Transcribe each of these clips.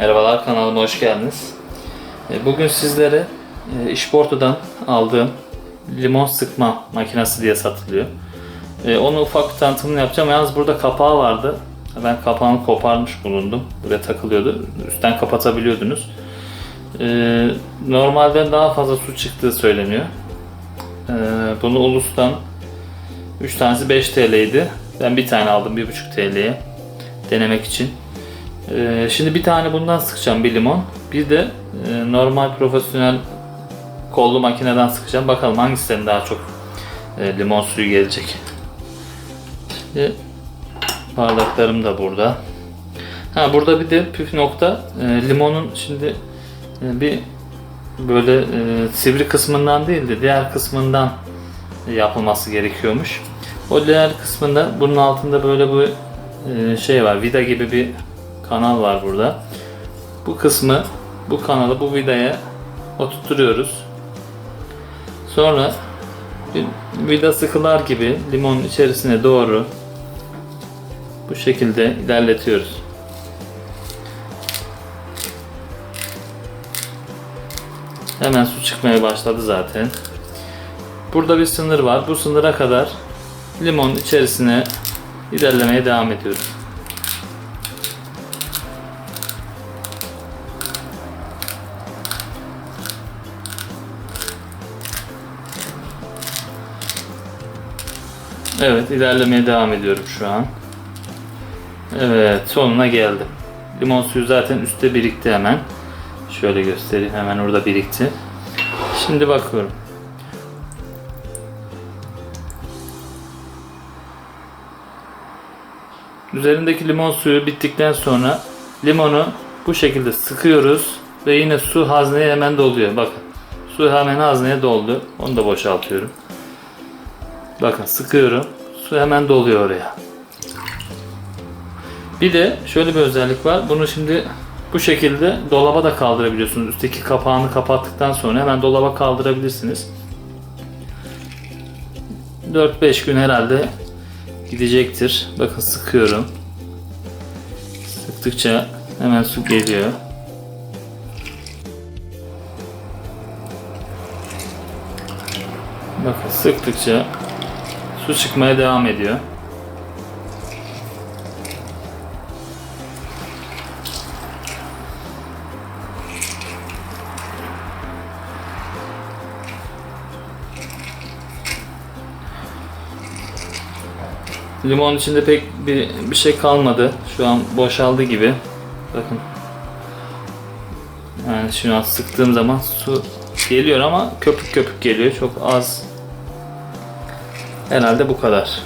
Merhabalar kanalıma hoş geldiniz. E, Bugün sizlere e, İşporto'dan aldığım limon sıkma makinesi diye satılıyor. E, Onu ufak bir tanıtımını yapacağım. Yalnız burada kapağı vardı. Ben kapağını koparmış bulundum. Buraya takılıyordu. Üstten kapatabiliyordunuz. Normalden daha fazla su çıktığı söyleniyor. Bunu Ulus'tan 3 tanesi 5 TL'ydi. Ben bir tane aldım 1,5 TL'ye denemek için. Ee, şimdi bir tane bundan sıkacağım bir limon. Bir de e, normal profesyonel kollu makineden sıkacağım. Bakalım hangisinden daha çok e, limon suyu gelecek. Şimdi bardaklarım da burada. Ha burada bir de püf nokta e, limonun şimdi bir böyle sivri kısmından değil de diğer kısmından yapılması gerekiyormuş. O diğer kısmında bunun altında böyle bu şey var vida gibi bir kanal var burada. Bu kısmı bu kanalı bu vidaya oturtuyoruz. Sonra vida sıkılar gibi limonun içerisine doğru bu şekilde ilerletiyoruz. Hemen su çıkmaya başladı zaten. Burada bir sınır var. Bu sınıra kadar limon içerisine ilerlemeye devam ediyoruz. Evet ilerlemeye devam ediyorum şu an. Evet sonuna geldim. Limon suyu zaten üstte birikti hemen. Şöyle göstereyim hemen orada birikti. Şimdi bakıyorum. Üzerindeki limon suyu bittikten sonra limonu bu şekilde sıkıyoruz ve yine su hazneye hemen doluyor. Bakın su hemen hazneye doldu. Onu da boşaltıyorum. Bakın sıkıyorum. Su hemen doluyor oraya. Bir de şöyle bir özellik var. Bunu şimdi bu şekilde dolaba da kaldırabiliyorsunuz. Üstteki kapağını kapattıktan sonra hemen dolaba kaldırabilirsiniz. 4-5 gün herhalde gidecektir. Bakın sıkıyorum. Sıktıkça hemen su geliyor. Bakın sıktıkça su çıkmaya devam ediyor. Limon içinde pek bir, bir şey kalmadı. Şu an boşaldı gibi. Bakın. Yani şu an sıktığım zaman su geliyor ama köpük köpük geliyor. Çok az. Herhalde bu kadar.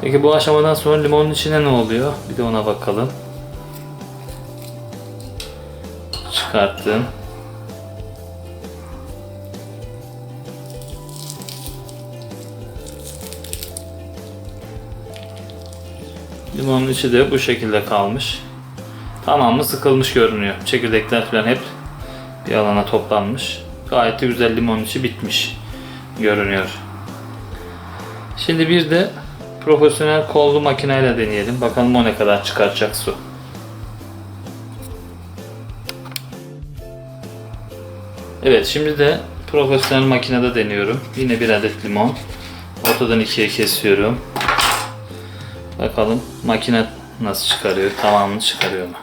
Peki bu aşamadan sonra limonun içine ne oluyor? Bir de ona bakalım. Çıkarttım. Limonun içi de bu şekilde kalmış. Tamamı sıkılmış görünüyor. Çekirdekler falan hep bir alana toplanmış. Gayet güzel limonun içi bitmiş görünüyor. Şimdi bir de profesyonel kollu makineyle deneyelim. Bakalım o ne kadar çıkaracak su. Evet şimdi de profesyonel makinede deniyorum. Yine bir adet limon. Ortadan ikiye kesiyorum. Bakalım makine nasıl çıkarıyor? Tamamını çıkarıyor mu?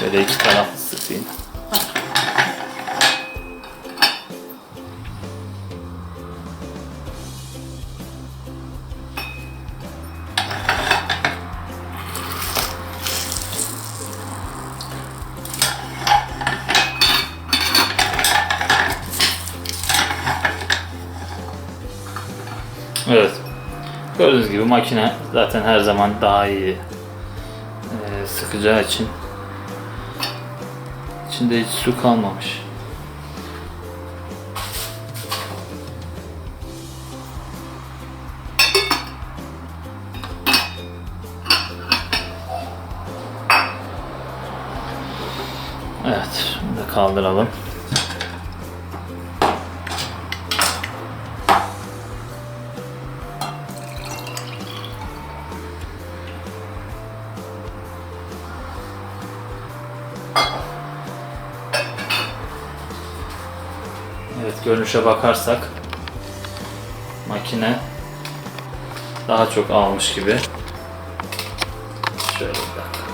Şöyle iki taraflı sıkayım. Evet. Gördüğünüz gibi makine zaten her zaman daha iyi e, sıkacağı için içinde hiç su kalmamış. Evet, da kaldıralım. Görünüşe bakarsak makine daha çok almış gibi. Şöyle bir dakika.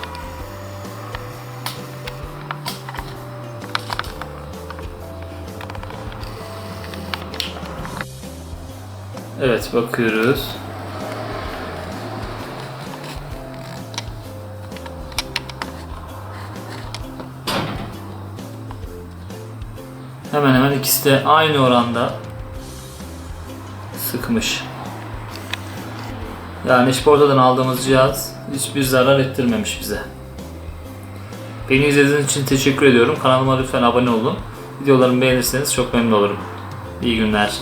Evet bakıyoruz. Hemen hemen ikisi de aynı oranda sıkmış. Yani işportadan aldığımız cihaz hiçbir zarar ettirmemiş bize. Beni izlediğiniz için teşekkür ediyorum. Kanalıma lütfen abone olun. Videolarımı beğenirseniz çok memnun olurum. İyi günler.